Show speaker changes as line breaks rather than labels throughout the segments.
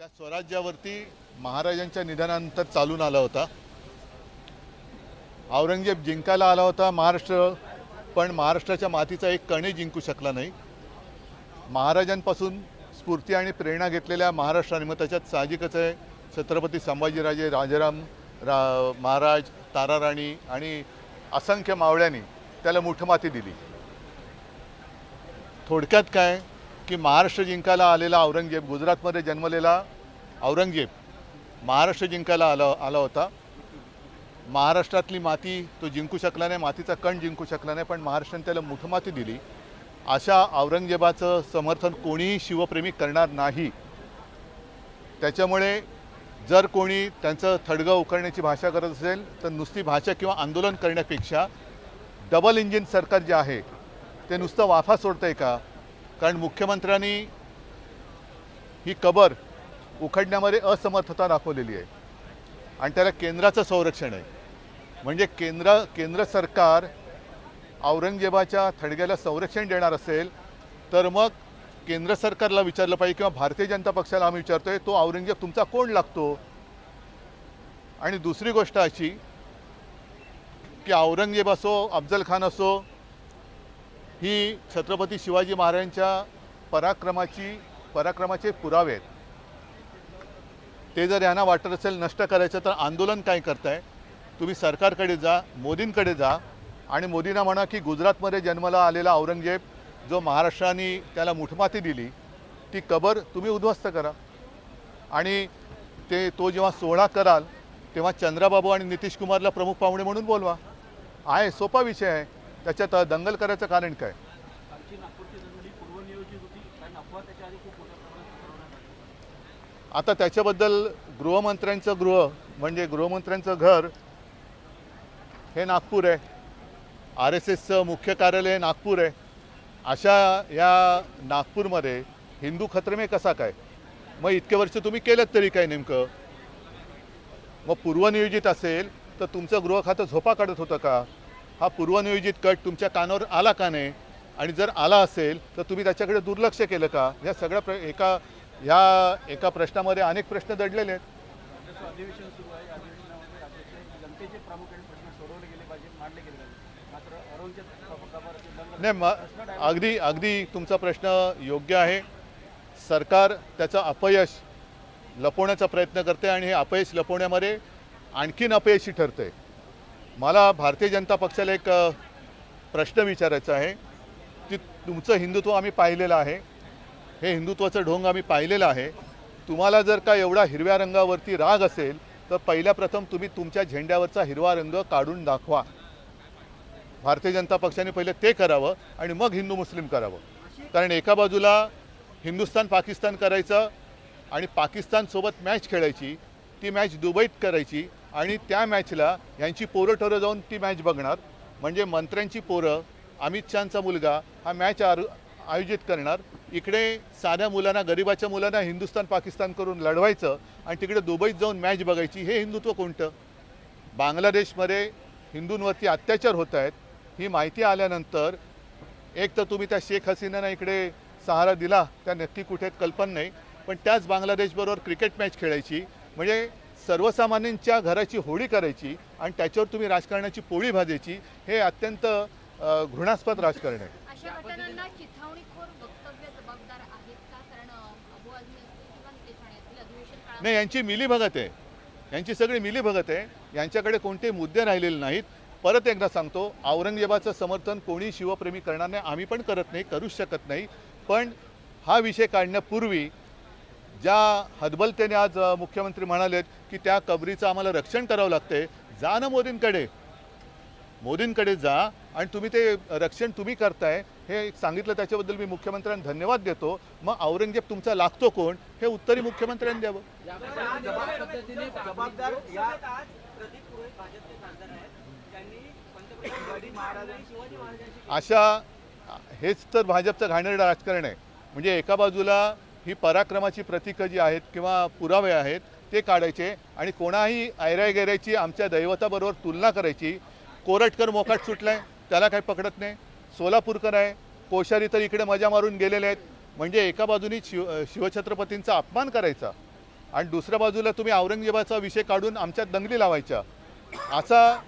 त्या स्वराज्यावरती महाराजांच्या निधनानंतर चालून आला होता. औरंगजेब जिंकायला आला होता महाराष्ट्र पण महाराष्ट्राच्या मातीचा एक कणही जिंकू शकला नाही. महाराजांपासून स्फूर्ती आणि प्रेरणा घेतलेल्या महाराष्ट्राने मग त्याच्यात साहजिकच आहे छत्रपती संभाजीराजे राजाराम रा महाराज ताराराणी आणि असंख्य मावळ्यांनी त्याला मुठमाती दिली. थोडक्यात काय की महाराष्ट्र जिंकायला आलेला औरंगजेब गुजरातमध्ये जन्मलेला औरंगजेब महाराष्ट्र जिंकायला आला आला होता. महाराष्ट्रातली माती तो जिंकू शकला नाही मातीचा कण जिंकू शकला नाही पण महाराष्ट्राने त्याला मुठमाती दिली. अशा औरंगजेबाचं समर्थन कोणीही शिवप्रेमी करणार नाही. त्याच्यामुळे जर कोणी त्यांचं थडगं उकळण्याची भाषा करत असेल तर नुसती भाषा किंवा आंदोलन करण्यापेक्षा डबल इंजिन सरकार जे आहे ते नुसतं वाफा सोडतं आहे का? कारण मुख्यमंत्र्यांनी ही कबर उखडण्यामध्ये असमर्थता दाखवलेली आहे. आणि त्याला केंद्राचं संरक्षण आहे. म्हणजे केंद्र केंद्र सरकार औरंगजेबाच्या थडग्याला संरक्षण देणार असेल तर मग केंद्र सरकारला विचारलं पाहिजे किंवा भारतीय जनता पक्षाला आम्ही विचारतोय तो औरंगजेब तुमचा कोण लागतो? आणि दुसरी गोष्ट अशी की औरंगजेब असो अफजल खान असो ही छत्रपती शिवाजी महाराजांच्या पराक्रमाची पराक्रमाचे पुरावे आहेत. ते जर यांना वाटत असेल नष्ट करायचं तर आंदोलन काय करताय? तुम्ही सरकारकडे जा मोदींकडे जा आणि मोदींना म्हणा की गुजरातमध्ये जन्माला आलेला औरंगजेब जो महाराष्ट्राने त्याला मुठमाती दिली ती कबर तुम्ही उद्ध्वस्त करा. आणि ते तो जेव्हा सोहळा कराल तेव्हा चंद्राबाबू आणि नितीश कुमारला प्रमुख पाहुणे म्हणून बोलवा. आहे सोपा विषय आहे. त्याच्यात दंगल करायचं कारण काय. आता त्याच्याबद्दल गृहमंत्र्यांचं गृह म्हणजे गृहमंत्र्यांचं घर हे नागपूर आहे. आर एस एसचं मुख्य कार्यालय नागपूर आहे. अशा या नागपूरमध्ये हिंदू खत्रमे कसा काय? मग इतके वर्ष तुम्ही केलं तरी काय नेमकं? मग पूर्वनियोजित असेल तर तुमचं गृह खातं झोपा काढत होतं का? हा पूर्वनियोजित कट तुमच्या कानावर आला का नाही? आणि जर आला असेल तर तुम्ही त्याच्याकडे दुर्लक्ष केलं का? या सगळ्या प्र एका ह्या एका प्रश्नामध्ये अनेक प्रश्न दडलेले आहेत. नाही म अगदी अगदी तुमचा प्रश्न योग्य आहे. सरकार त्याचं अपयश लपवण्याचा प्रयत्न करते आणि हे अपयश लपवण्यामध्ये आणखीन अपयशी ठरते मला भारतीय जनता पक्षाला एक प्रश्न विचारायचा आहे. की तुमचं हिंदुत्व आम्ही पाहिलेलं आहे. हे हिंदुत्वाचं ढोंग आम्ही पाहिलेलं आहे. तुम्हाला जर का एवढा हिरव्या रंगावरती राग असेल तर पहिल्या प्रथम तुम्ही तुमच्या झेंड्यावरचा हिरवा रंग काढून दाखवा. भारतीय जनता पक्षाने पहिले ते करावं आणि मग हिंदू मुस्लिम करावं. कारण एका बाजूला हिंदुस्थान पाकिस्तान करायचं आणि पाकिस्तानसोबत मॅच खेळायची. ती मॅच दुबईत करायची. आणि त्या मॅचला यांची पोरं ठरं जाऊन ती मॅच बघणार. म्हणजे मंत्र्यांची पोरं अमित शहाचा मुलगा हा मॅच आर आयोजित करणार. इकडे साध्या मुलांना गरिबाच्या मुलांना हिंदुस्थान पाकिस्तान करून लढवायचं आणि तिकडे दुबईत जाऊन मॅच बघायची हे हिंदुत्व कोणतं? बांगलादेशमध्ये हिंदूंवरती अत्याचार होत आहेत ही माहिती आल्यानंतर एक तर तुम्ही त्या शेख हसीनांना इकडे सहारा दिला त्या नक्की कुठे कल्पना नाही. पण त्याच बांगलादेशबरोबर क्रिकेट मॅच खेळायची. म्हणजे सर्वसामान्यांच्या घराची होळी करायची आणि त्याच्यावर तुम्ही राजकारणाची पोळी भाजायची हे अत्यंत घृणास्पद राजकारण आहे. नाही यांची मिलीभगत आहे. यांची सगळी मिलीभगत आहे. यांच्याकडे कोणते मुद्दे राहिलेले नाहीत. परत एकदा सांगतो औरंगजेबाचं समर्थन कोणी शिवप्रेमी करणार नाही. आम्ही पण करत नाही करूच शकत नाही. पण हा विषय काढण्यापूर्वी ज्या हतबलतेने आज मुख्यमंत्री म्हणालेत की त्या कबरीचं आम्हाला रक्षण करावं लागतंय जा ना मोदींकडे. मोदींकडे जा आणि तुम्ही ते रक्षण तुम्ही करताय हे सांगितलं त्याच्याबद्दल मी मुख्यमंत्र्यांना धन्यवाद देतो. मग औरंगजेब तुमचा लागतो कोण? हे उत्तरी मुख्यमंत्र्यांनी द्यावं. अशा हेच तर भाजपचं घाणेरडं राजकारण आहे. म्हणजे एका बाजूला ही पराक्रमाची प्रतीकं जी आहेत किंवा पुरावे आहेत ते काढायचे आणि कोणाही ऐराय आमच्या दैवताबरोबर तुलना करायची कोरटकर मोकाट सुटलाय त्याला काही पकडत नाही. सोलापूरकर आहे कोश्यारी तर इकडे मजा मारून गेलेले आहेत. म्हणजे एका बाजूनी शिव शिवछत्रपतींचा अपमान करायचा आणि दुसऱ्या बाजूला तुम्ही औरंगजेबाचा विषय काढून आमच्यात दंगली लावायच्या. असा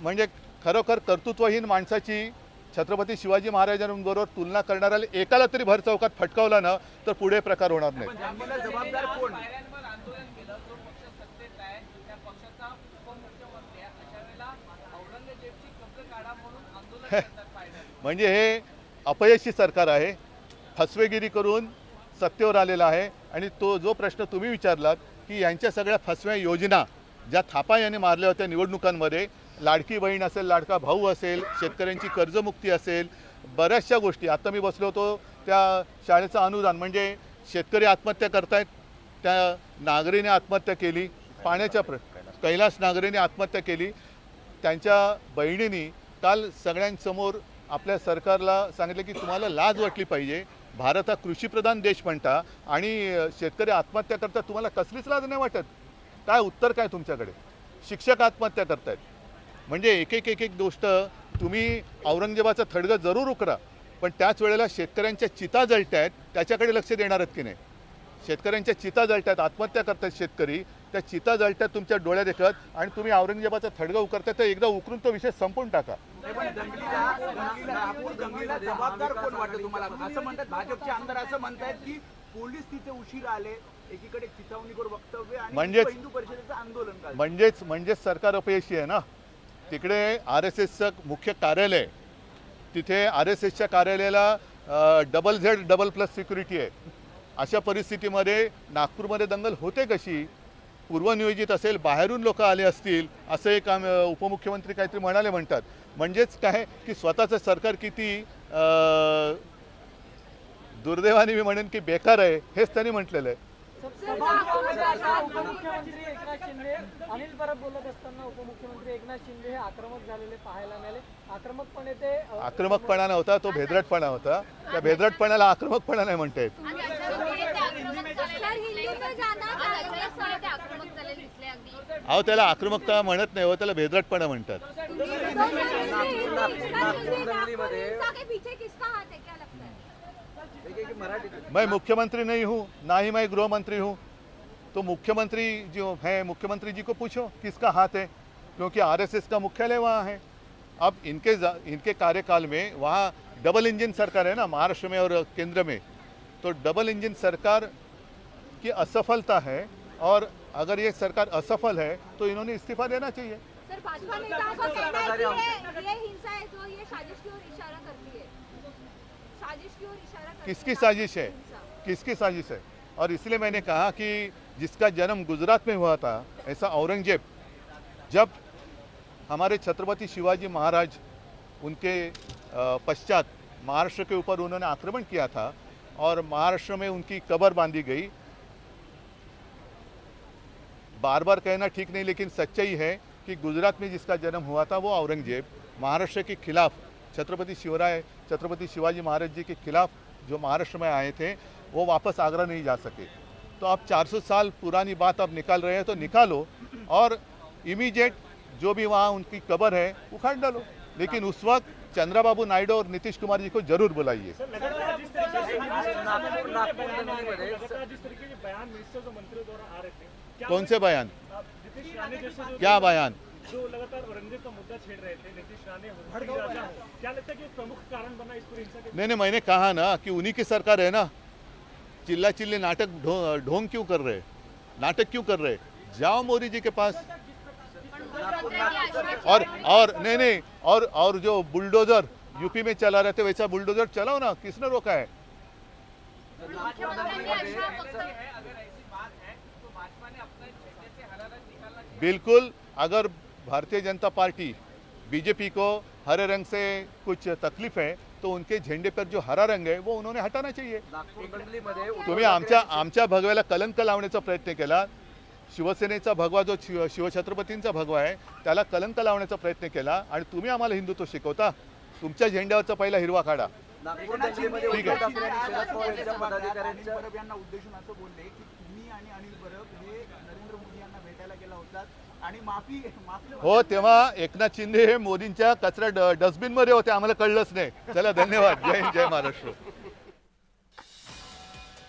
म्हणजे खरोखर कर्तृत्वहीन माणसाची छत्रपती शिवाजी महाराजांबरोबर तुलना करणाऱ्याला एकाला तरी भर चौकात फटकावला ना तर पुढे प्रकार होणार नाही
पण दंगलीला जबाबदार कोण?
पायऱ्यांवर आंदोलन केलं जो पक्ष सत्तेत आहे त्या पक्षाचा उपमुख्यमंत्री आहे अशा वेळेला औरंगजेबची कब्र काढा म्हणून आंदोलन करतात पायऱ्यांवर
म्हणजे हे अपयशी सरकार आहे. फसवेगिरी करून सत्तेवर आलेला आहे. आणि तो जो प्रश्न तुम्ही विचारलात की यांच्या सगळ्या फसव्या योजना ज्या थापा यांनी मारल्या होत्या निवडणुकांमध्ये लाडकी बहीण असेल लाडका भाऊ असेल शेतकऱ्यांची कर्जमुक्ती असेल बऱ्याचशा गोष्टी. आता मी बसलो होतो त्या शाळेचं अनुदान म्हणजे शेतकरी आत्महत्या करतायत त्या नागरीने आत्महत्या केली पाण्याच्या प्र कैलास नागरीने आत्महत्या केली. त्यांच्या बहिणीनी काल सगळ्यांसमोर आपल्या सरकारला सांगितलं की तुम्हाला लाज वाटली पाहिजे. भारत हा कृषीप्रधान देश म्हणता आणि शेतकरी आत्महत्या करतात तुम्हाला कसलीच लाज नाही वाटत? काय उत्तर काय तुमच्याकडे? शिक्षक आत्महत्या करतायत. म्हणजे एक एक एक एक गोष्ट तुम्ही औरंगजेबाचं थडगं जरूर उकरा पण त्याच वेळेला शेतकऱ्यांच्या चिता जळत आहेत त्याच्याकडे लक्ष देणार आहेत की नाही? शेतकऱ्यांच्या चिता जळतात आत्महत्या करतात शेतकरी त्या चिता जळतात तुमच्या डोळ्या देखत आणि तुम्ही औरंगजेबाचं थडगं उकरताय तर एकदा उकरून तो विषय संपून टाका.
जबाबदार कोण वाटतं तुम्हाला? असं म्हणतात भाजपचे आमदार असं म्हणतायत की पोलीस तिथे उशीर आले एकीकडे चिथावणीवर वक्तव्य आणि
म्हणजेच-
आंदोलन
म्हणजेच म्हणजेच सरकार अपयशी आहे ना? तिकडे आर एस एसचं मुख्य कार्यालय तिथे आर एस एसच्या कार्यालयाला double Z double plus security आहे. अशा परिस्थितीमध्ये नागपूरमध्ये दंगल होते कशी? पूर्वनियोजित असेल बाहेरून लोक आले असतील असं एक आम उपमुख्यमंत्री काहीतरी म्हणाले म्हणतात. म्हणजेच काय? की स्वतःचं सरकार किती दुर्दैवाने मी म्हणेन की बेकार आहे हेच त्यांनी म्हटलेलं आहे.
एकनाथ शिंदे अनिल परब बोलत असताना उपमुख्यमंत्री एकनाथ शिंदे हे आक्रमक झालेले पाहायला मिळाले. आक्रमकपणे ते
आक्रमकपणा नव्हता तो भेदरटपणा होता. त्या भेदरटपणाला आक्रमकपणा नाही म्हणता येत. अहो त्याला आक्रमकता म्हणत नाही. हो त्याला भेदरटपणा म्हणतात
पीछे किसका हाथ है क्या लगता है
एक- एक मराठीत
मैं मुख्यमंत्री नहीं हूँ ना ही मैं गृह मंत्री हूँ. तो मुख्यमंत्री जो है मुख्यमंत्री जी को पूछो किसका हाथ है? क्योंकि आरएसएस का मुख्यालय वहाँ है। अब इनके इनके कार्यकाल में वहाँ डबल इंजन सरकार है ना महाराष्ट्र में और केंद्र में। तो डबल इंजन सरकार की असफलता है और अगर ये सरकार असफल है तो इन्होंने इस्तीफा देना चाहिए।
सर भाजपा नेताओं का कहना है कि ये ये हिंसा है जो ये साजिश की ओर इशारा करती है। साजिश की ओर इशारा
किसकी साजिश है? किसकी साजिश है? और इसलिए मैंने कहा कि जिसका जन्म गुजरात में हुआ था, ऐसा औरंगज़ेब, जब हमारे छत्रपति शिवाजी महाराज उनके पश्चात महाराष्ट्र के ऊपर उन्होंने आक्रमण किया था और महाराष्ट्र में उनकी कबर बांधी गई। बार बार कहना ठीक नहीं, लेकिन सच्चाई है कि गुजरात में जिसका जन्म हुआ था वो औरंगज़ेब, महाराष्ट्र के खिलाफ, छत्रपति शिवराय, छत्रपति शिवाजी महाराज जी के खिलाफ जो महाराष्ट्र में आए थे वो वापस आगरा नहीं जा सके। तो आप 400 साल पुरानी बात आप निकाल रहे हैं तो निकालो और इमीडिएट जो भी वहाँ उनकी कबर है उखाड़ डालो। लेकिन उस वक्त चंद्रबाबू नायडू और नीतीश कुमार जी को ज़रूर बुलाइए। कौन से बयान?
नीतीश राणे जैसे जो
क्या बयान?
जो लगातार औरंगज़ेब का मुद्दा छेड़ रहे थे नीतीश राणे बड़ी राजा क्या लगता है कि प्रमुख कारण बना इस पूरी हिंसा
नहीं नहीं मैंने कहा ना कि उन्हीं की सरकार है ना। चिल्ला चिल्ली नाटक ढोंग क्यों कर रहे? नाटक क्यों कर रहे? जाओ मोदी जी के पास। और और, नहीं नहीं, और और जो बुलडोजर यूपी में चला रहे थे, वैसा बुलडोजर चलाओ ना, किसने रोका है? बिल्कुल, अगर भारतीय जनता पार्टी, बीजेपी को हरे रंग से कुछ तकलीफ़ है तो उनके झंडे पर जो हरा रंग है वो उन्होंने हटाना चाहिए। तुम्ही आमच्या आमच्या भगव्याला कलंक लावण्याचा प्रयत्न केला. शिवसेनेचा भगवा जो शिव शिवछत्रपतींचा भगवा आहे त्याला कलंक लावण्याचा प्रयत्न केला आणि तुम्ही आम्हाला हिंदुत्व शिकवता. तुमच्या झेंड्यावरचा पहिला हिरवा काढा
नागपूर दंगलीमध्ये
ठीक आहे.
उद्धव ठाकरे आणि शरद पवार यांच्या पदाधिकाऱ्यांच्या परब यांना उद्देशून असं बोलले की तुम्ही आणि अनिल परब हे नरेंद्र मोदी यांना भेटायला गेला होतात आणि माफी माफी
हो तेव्हा एकनाथ शिंदे हे मोदींच्या कचरा ड डस्टबिनमध्ये होते आम्हाला कळलंच नाही. चला धन्यवाद. जय जय महाराष्ट्र.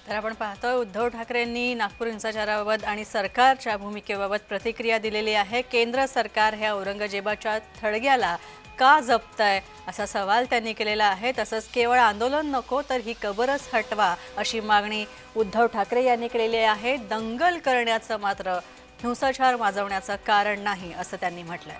तर आपण पाहतोय उद्धव ठाकरेंनी नागपूर हिंसाचाराबाबत आणि सरकारच्या भूमिकेबाबत प्रतिक्रिया दिलेली आहे. केंद्र सरकार ह्या औरंगजेबाच्या थडग्याला का जपताय? असा सवाल त्यांनी केलेला आहे. तसंच केवळ आंदोलन नको तर ही कबरच हटवा अशी मागणी उद्धव ठाकरे यांनी केलेली आहे. दंगल करण्याचं मात्र हिंसाचार माजवण्याचं कारण नाही असं त्यांनी म्हटलंय.